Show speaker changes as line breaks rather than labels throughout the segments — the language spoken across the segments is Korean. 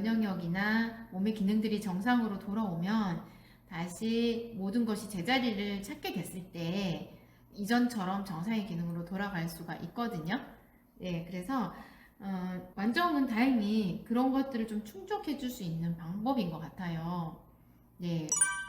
면역력이나 몸의 기능들이 정상으로 돌아오면 다시 모든 것이 제자리를 찾게 됐을 때 이전처럼 정상의 기능으로 돌아갈 수가 있거든요. 예, 그래서 어, 완정은 다행히 그런 것들을 좀 충족해 줄 수 있는 방법인 것 같아요. 예,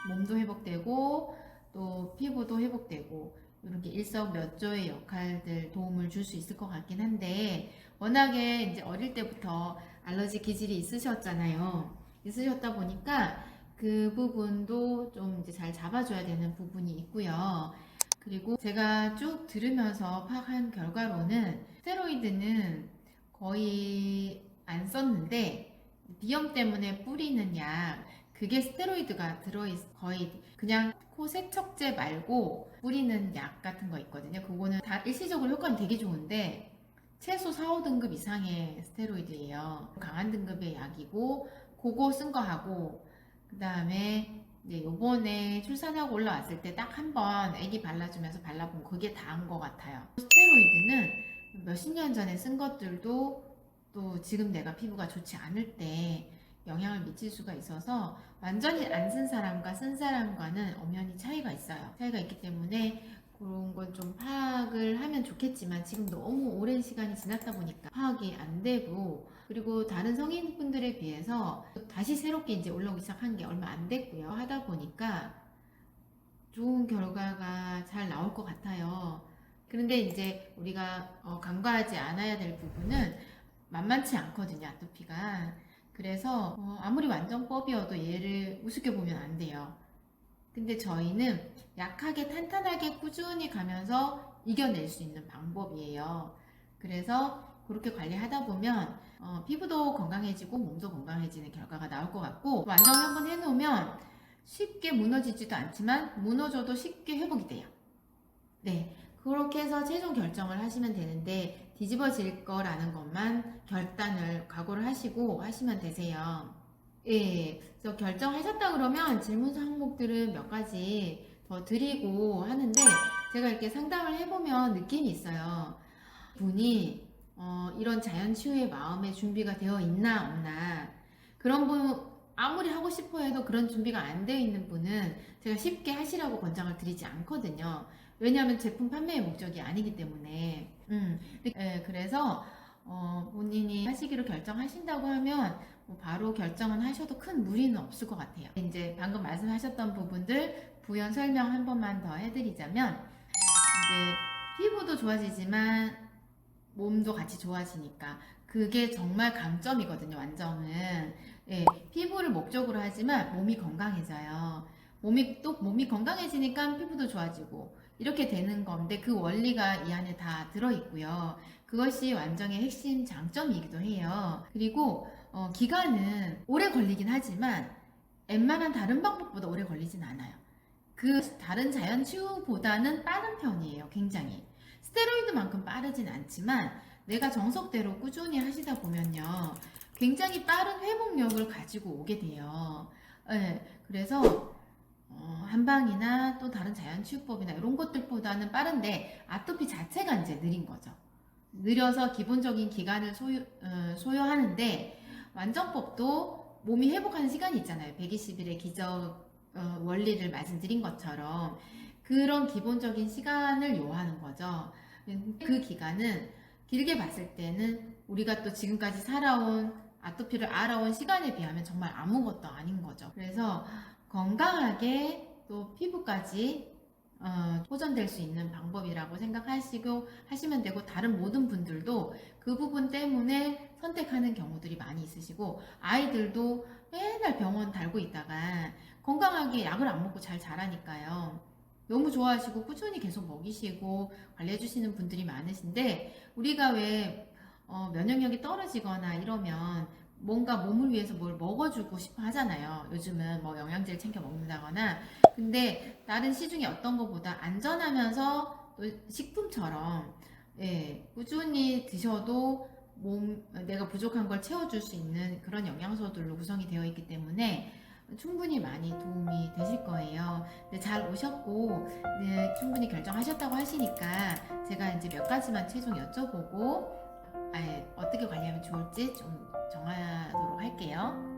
몸도 회복되고 또 피부도 회복되고 이렇게 일석몇조의 역할들 도움을 줄 수 있을 것 같긴 한데 워낙에 이제 어릴 때부터 알러지 기질이 있으셨잖아요. 있으셨다 보니까 그 부분도 좀 이제 잘 잡아줘야 되는 부분이 있고요. 그리고 제가 쭉 들으면서 파악한 결과로는 스테로이드는 거의 안 썼는데 비염 때문에 뿌리는 약 그게 스테로이드가 들어있 거의 그냥 코 세척제 말고 뿌리는 약 같은 거 있거든요. 그거는 다 일시적으로 효과는 되게 좋은데 최소 4, 5등급 이상의 스테로이드예요. 강한 등급의 약이고 그거 쓴 거 하고 그 다음에 이제 요번에 출산하고 올라왔을 때 딱 한 번 애기 발라주면서 발라본 그게 다인 것 같아요. 스테로이드는 몇십 년 전에 쓴 것들도 또 지금 내가 피부가 좋지 않을 때 영향을 미칠 수가 있어서 완전히 안 쓴 사람과 쓴 사람과는 엄연히 차이가 있어요. 차이가 있기 때문에 그런 건 좀 파악을 하면 좋겠지만 지금 너무 오랜 시간이 지났다 보니까 파악이 안 되고 그리고 다른 성인분들에 비해서 다시 새롭게 이제 올라오기 시작한 게 얼마 안 됐고요. 하다 보니까 좋은 결과가 잘 나올 것 같아요. 그런데 이제 우리가 어, 간과하지 않아야 될 부분은 만만치 않거든요. 아토피가. 그래서 어, 아무리 완전법이어도 얘를 우습게 보면 안 돼요. 근데 저희는 약하게 탄탄하게 꾸준히 가면서 이겨낼 수 있는 방법이에요. 그래서 그렇게 관리하다 보면 어, 피부도 건강해지고 몸도 건강해지는 결과가 나올 것 같고 완전 한번 해놓으면 쉽게 무너지지도 않지만 무너져도 쉽게 회복이 돼요. 네. 그렇게 해서 최종 결정을 하시면 되는데 뒤집어질 거라는 것만 결단을 각오를 하시고 하시면 되세요. 예. 그래서 결정하셨다 그러면 질문 항목들은 몇 가지 더 드리고 하는데 제가 이렇게 상담을 해보면 느낌이 있어요. 분이 어, 이런 자연 치유의 마음의 준비가 되어 있나 없나 그런 분 아무리 하고 싶어 해도 그런 준비가 안 되어 있는 분은 제가 쉽게 하시라고 권장을 드리지 않거든요. 왜냐하면 제품 판매의 목적이 아니기 때문에. 음, 예, 그래서 어, 본인이 하시기로 결정하신다고 하면 뭐 바로 결정은 하셔도 큰 무리는 없을 것 같아요. 이제 방금 말씀하셨던 부분들 부연 설명 한 번만 더 해드리자면 이제 피부도 좋아지지만 몸도 같이 좋아지니까 그게 정말 강점이거든요. 완정은 예, 피부를 목적으로 하지만 몸이 건강해져요. 몸이 또 몸이 건강해지니까 피부도 좋아지고 이렇게 되는 건데 그 원리가 이 안에 다 들어 있고요. 그것이 완정의 핵심 장점이기도 해요. 그리고 어, 기간은 오래 걸리긴 하지만 웬만한 다른 방법보다 오래 걸리진 않아요. 그 다른 자연 치유보다는 빠른 편이에요. 굉장히. 스테로이드만큼 빠르진 않지만 내가 정석대로 꾸준히 하시다 보면요. 굉장히 빠른 회복력을 가지고 오게 돼요. 예, 그래서 어, 한방이나 또 다른 자연 치유법이나 이런 것들보다는 빠른데 아토피 자체가 이제 느린 거죠. 느려서 기본적인 기간을 소요, 어, 소요하는데 완전법도 몸이 회복하는 시간이 있잖아요. 120일의 기적 어, 원리를 말씀드린 것처럼 그런 기본적인 시간을 요하는 거죠. 그 기간은 길게 봤을 때는 우리가 또 지금까지 살아온 아토피를 알아온 시간에 비하면 정말 아무것도 아닌 거죠. 그래서 건강하게 또 피부까지 어, 호전될 수 있는 방법이라고 생각하시고 하시면 되고 다른 모든 분들도 그 부분 때문에 선택하는 경우들이 많이 있으시고 아이들도 맨날 병원 달고 있다가 건강하게 약을 안 먹고 잘 자라니까요. 너무 좋아하시고 꾸준히 계속 먹이시고 관리해 주시는 분들이 많으신데 우리가 왜 어, 면역력이 떨어지거나 이러면 뭔가 몸을 위해서 뭘 먹어주고 싶어 하잖아요. 요즘은 뭐 영양제를 챙겨 먹는다거나. 근데 다른 시중에 어떤 것보다 안전하면서 또 식품처럼 예, 꾸준히 드셔도 몸 내가 부족한 걸 채워줄 수 있는 그런 영양소들로 구성이 되어 있기 때문에 충분히 많이 도움이 되실 거예요. 네, 잘 오셨고 네, 충분히 결정하셨다고 하시니까 제가 이제 몇 가지만 최종 여쭤보고 어떻게 관리하면 좋을지 좀 정하도록 할게요.